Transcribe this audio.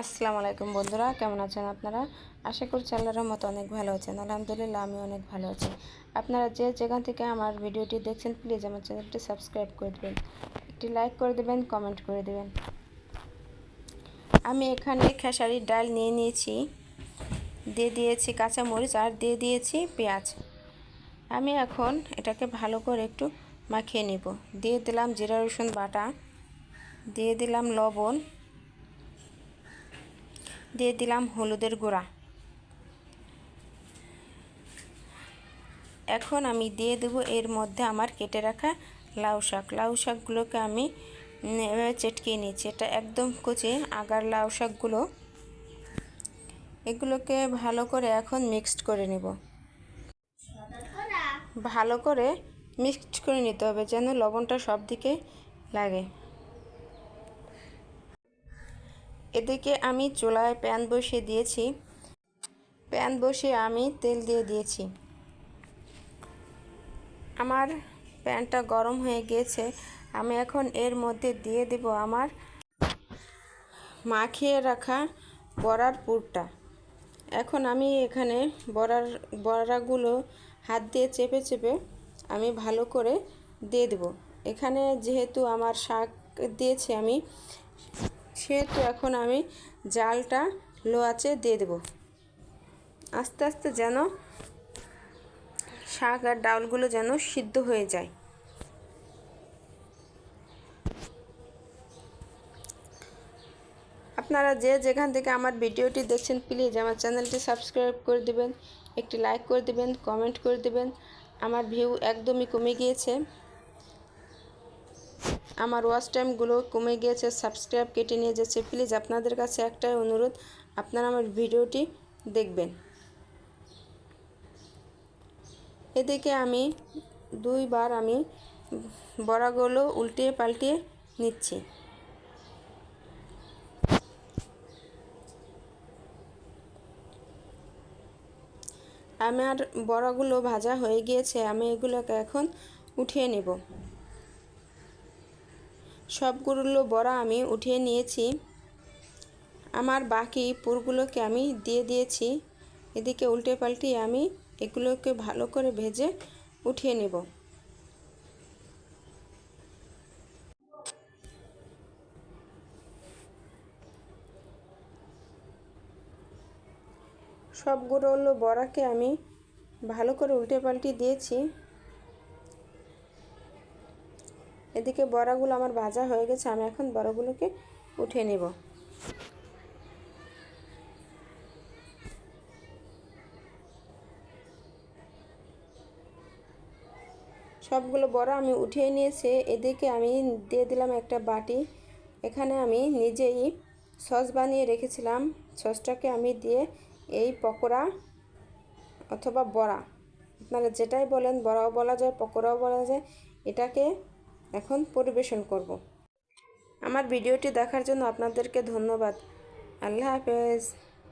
আসসালামু আলাইকুম বন্ধুরা, কেমন আছেন আপনারা? আশা করছি আল্লাহর মতো অনেক ভালো আছেন। আলহামদুলিল্লাহ আমি অনেক ভালো আছি। আপনারা যে যেখান থেকে আমার ভিডিওটি দেখছেন প্লিজ আমার চ্যানেলটি সাবস্ক্রাইব করে দেবেন। একটি লাইক করে দেবেন কমেন্ট করে দেবেন। আমি এখানে খেসারির ডাল নিয়ে নিয়েছি। দিয়ে দিয়েছি কাঁচামরিচ আর দিয়ে দিয়েছি পেঁয়াজ। আমি এখন এটাকে ভালো করে একটু মাখিয়ে নিব। দিয়ে দিলাম জিরা রসুন বাটা, দিয়ে দিলাম লবণ। দিয়ে দিলাম হলুদের গুঁড়া। এখন আমি দিয়ে দেবো এর মধ্যে আমার কেটে রাখা লাউ শাক। লাউ শাকগুলোকে আমি এভাবে চেটকিয়ে নিয়েছি। এটা একদম কুচে আগার লাউ শাকগুলো। এগুলোকে ভালো করে এখন মিক্সড করে নেব। ভালো করে মিক্সড করে নিতে হবে যেন লবণটা সব দিকে লাগে। এদিকে আমি চুলায় প্যান বসিয়ে দিয়েছি। প্যান বসিয়ে আমি তেল দিয়ে দিয়েছি। আমার প্যানটা গরম হয়ে গিয়েছে। আমি এখন এর মধ্যে দিয়ে দেব আমার মাখিয়ে রাখা বড়ার পুরটা। এখন আমি এখানে বড়ার, বড়াগুলো হাত দিয়ে চেপে চেপে আমি ভালো করে দিয়ে দেব। এখানে যেহেতু আমার শাক দিয়েছি আমি সেহেতু এখন আমি জালটা লো দিয়ে দেব। আস্তে আস্তে যেন শাক আর ডাউলগুলো যেন সিদ্ধ হয়ে যায়। আপনারা যে যেখান থেকে আমার ভিডিওটি দেখছেন প্লিজ আমার চ্যানেলটি সাবস্ক্রাইব করে দেবেন, একটি লাইক করে দেবেন কমেন্ট করে দেবেন। আমার ভিউ একদমই কমে গিয়েছে। আমার ওয়াচ টাইমগুলো কমে গিয়েছে সাবস্ক্রাইব কেটে নিয়ে যাচ্ছে। প্লিজ আপনাদের কাছে একটাই অনুরোধ, আপনারা আমার ভিডিওটি দেখবেন। এদিকে আমি দুইবার আমি বড়াগুলো উল্টিয়ে পাল্টিয়ে নিচ্ছি। আমার বড়াগুলো ভাজা হয়ে গিয়েছে, আমি এগুলোকে এখন উঠিয়ে নেব। সবগুলো বড়া আমি উঠিয়ে নিয়েছি। আমার বাকি পুরগুলোকে আমি দিয়ে দিয়েছি। এদিকে উল্টে পাল্টে আমি এগুলোকে ভালো করে ভেজে উঠিয়ে নেব। সবগুলো বড়াকে আমি ভালো করে উল্টে পাল্টে দিয়েছি। এদিকে বড়াগুলো আমার ভাজা হয়ে গেছে, আমি এখন বড়াগুলোকে উঠে নেব। সবগুলো বড়া আমি উঠিয়ে নিয়েছি, এদিকে আমি দিয়ে দিলাম একটা বাটি। এখানে আমি নিজেই সস বানিয়ে রেখেছিলাম, সসটাকে আমি দিয়ে এই পকোড়া অথবা বড়া, আপনারা যেটাই বলেন, বড়াও বলা যায়, পকোড়াও বলা যায়, এটাকে এখন পরিবেশন করব। আমার ভিডিওটি দেখার জন্য আপনাদেরকে ধন্যবাদ। আল্লাহ হাফেজ।